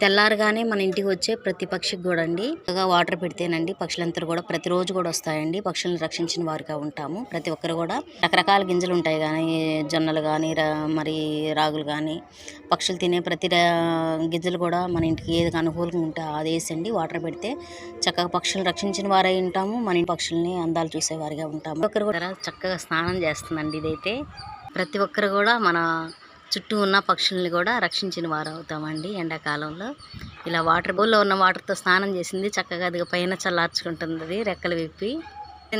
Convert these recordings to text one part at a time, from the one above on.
తెల్లారగానే మన ఇంటికి వచ్చే ప్రతి పక్షికి కూడా అండి. వాటర్ పెడితేనండి పక్షులంతా కూడా ప్రతిరోజు కూడా వస్తాయండి. పక్షులను రక్షించిన వారుగా ఉంటాము. ప్రతి ఒక్కరు కూడా రకరకాల గింజలు ఉంటాయి కానీ జొన్నలు కానీ మరి రాగులు కానీ పక్షులు తినే ప్రతి రా- గింజలు కూడా మన ఇంటికి ఏది అనుకూలంగా ఉంటే అది వేసండి వాటర్ పెడితే చక్కగా పక్షులను రక్షించిన వారై ఉంటాము. మన పక్షుల్ని అందాలు చూసేవారిగా ఉంటాము. ఒకరు కూడా చక్కగా స్నానం చేస్తుందండి ఇదైతే. ప్రతి ఒక్కరు కూడా మన చుట్టూ ఉన్న పక్షుల్ని కూడా రక్షించిన వారు అవుతామండి ఎండాకాలంలో. ఇలా వాటర్ బౌల్లో ఉన్న వాటర్తో స్నానం చేసింది చక్కగా అది పైన చల్లార్చుకుంటుంది అది రెక్కలు విప్పి.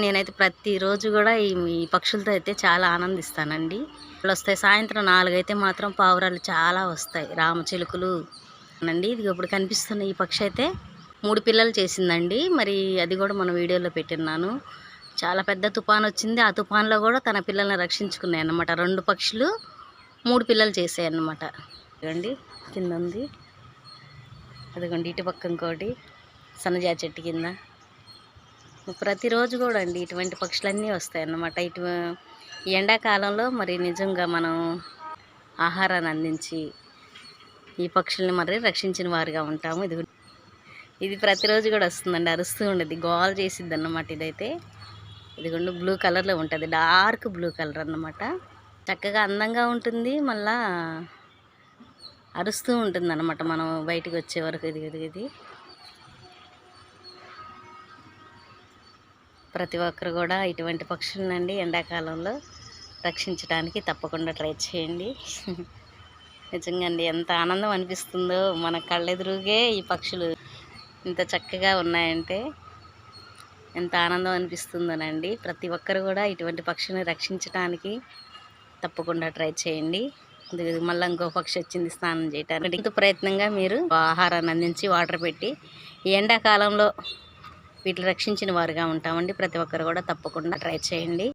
నేనైతే ప్రతిరోజు కూడా ఈ పక్షులతో అయితే చాలా ఆనందిస్తానండి. వాళ్ళు వస్తాయి. సాయంత్రం నాలుగైతే మాత్రం పావురాలు చాలా వస్తాయి. రామచిలుకలు అండి. ఇది ఇప్పుడు కనిపిస్తున్న ఈ పక్షి అయితే మూడు పిల్లలు చేసిందండి. మరి అది కూడా మన వీడియోలో పెట్టినాను చాలా పెద్ద తుఫాన్ వచ్చింది ఆ తుఫాన్లో కూడా తన పిల్లల్ని రక్షించుకున్నాయి అన్నమాట రెండు పక్షులు మూడు పిల్లలు చేసాయన్నమాట. ఇదిగోండి కింద ఉంది అదిగోండి ఇటు పక్క ఇంకోటి సన్నజా చెట్టు కింద. ప్రతిరోజు కూడా అండి ఇటువంటి పక్షులన్నీ వస్తాయన్నమాట. ఇటు ఎండాకాలంలో మరి నిజంగా మనం ఆహారాన్ని అందించి ఈ పక్షుల్ని మరి రక్షించిన వారుగా ఉంటాము. ఇది ఇది ప్రతిరోజు కూడా వస్తుందండి అరుస్తూ ఉండేది. గోల్ చేసిద్ది అన్నమాట ఇదైతే. ఇదిగోండి బ్లూ కలర్లో ఉంటుంది. డార్క్ బ్లూ కలర్ అన్నమాట. చక్కగా అందంగా ఉంటుంది. మళ్ళా అరుస్తూ ఉంటుంది అనమాట మనం బయటికి వచ్చే వరకు ఇది ఇది ఇది. ప్రతి ఒక్కరు కూడా ఇటువంటి పక్షులనండి ఎండాకాలంలో రక్షించడానికి తప్పకుండా ట్రై చేయండి. నిజంగా అండి ఎంత ఆనందం అనిపిస్తుందో మన కళ్ళెదురుగే ఈ పక్షులు ఇంత చక్కగా ఉన్నాయంటే ఎంత ఆనందం అనిపిస్తుందోనండి. ప్రతి ఒక్కరు కూడా ఇటువంటి పక్షుల్ని రక్షించడానికి తప్పకుండా ట్రై చేయండి. మళ్ళీ ఇంకో పక్షి వచ్చింది స్నానం చేయటానికి. ఇంత ప్రయత్నంగా మీరు ఆహారాన్ని అందించి వాటర్ పెట్టి ఈ ఎండాకాలంలో వీటిని రక్షించిన వారుగా ఉంటామండి. ప్రతి ఒక్కరు కూడా తప్పకుండా ట్రై చేయండి.